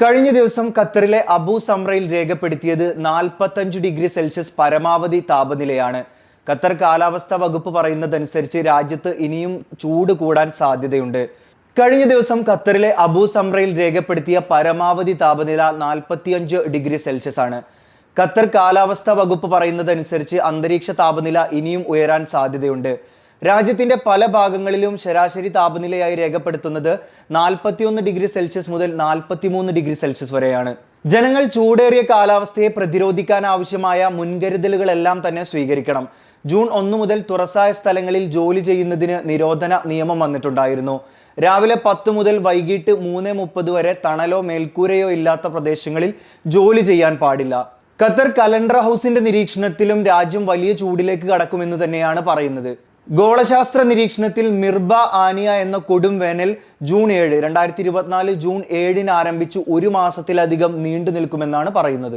കഴിഞ്ഞ ദിവസം ഖത്തറിലെ അബു സമ്രയിൽ രേഖപ്പെടുത്തിയത് നാൽപ്പത്തഞ്ച് ഡിഗ്രി സെൽഷ്യസ് പരമാവധി താപനിലയാണ്. ഖത്തർ കാലാവസ്ഥാ വകുപ്പ് പറയുന്നതനുസരിച്ച് രാജ്യത്ത് ഇനിയും ചൂട് കൂടാൻ സാധ്യതയുണ്ട്. കഴിഞ്ഞ ദിവസം ഖത്തറിലെ അബു സമ്രയിൽ രേഖപ്പെടുത്തിയ പരമാവധി താപനില നാൽപ്പത്തിയഞ്ച് ഡിഗ്രി സെൽഷ്യസ് ആണ്. ഖത്തർ കാലാവസ്ഥാ വകുപ്പ് പറയുന്നതനുസരിച്ച് അന്തരീക്ഷ താപനില ഇനിയും ഉയരാൻ സാധ്യതയുണ്ട്. രാജ്യത്തിന്റെ പല ഭാഗങ്ങളിലും ശരാശരി താപനിലയായി രേഖപ്പെടുത്തുന്നത് നാൽപ്പത്തിയൊന്ന് ഡിഗ്രി സെൽഷ്യസ് മുതൽ നാൽപ്പത്തിമൂന്ന് ഡിഗ്രി സെൽഷ്യസ് വരെയാണ്. ജനങ്ങൾ ചൂടേറിയ കാലാവസ്ഥയെ പ്രതിരോധിക്കാൻ ആവശ്യമായ മുൻകരുതലുകളെല്ലാം തന്നെ സ്വീകരിക്കണം. ജൂൺ ഒന്ന് മുതൽ തുറസായ സ്ഥലങ്ങളിൽ ജോലി ചെയ്യുന്നതിന് നിരോധന നിയമം വന്നിട്ടുണ്ടായിരുന്നു. രാവിലെ പത്ത് മുതൽ വൈകിട്ട് മൂന്ന് മുപ്പത് വരെ തണലോ മേൽക്കൂരയോ ഇല്ലാത്ത പ്രദേശങ്ങളിൽ ജോലി ചെയ്യാൻ പാടില്ല. ഖത്തർ കലണ്ടർ ഹൗസിന്റെ നിരീക്ഷണത്തിലും രാജ്യം വലിയ ചൂടിലേക്ക് കടക്കുമെന്ന് തന്നെയാണ് പറയുന്നത്. ഗോളശാസ്ത്ര നിരീക്ഷണത്തിൽ മിർബ ആനിയ എന്ന കൊടും വേനൽ ജൂൺ ഏഴ് രണ്ടായിരത്തി ഇരുപത്തിനാല് ജൂൺ ഏഴിന് ആരംഭിച്ചു ഒരു മാസത്തിലധികം നീണ്ടു നിൽക്കുമെന്നാണ് പറയുന്നത്.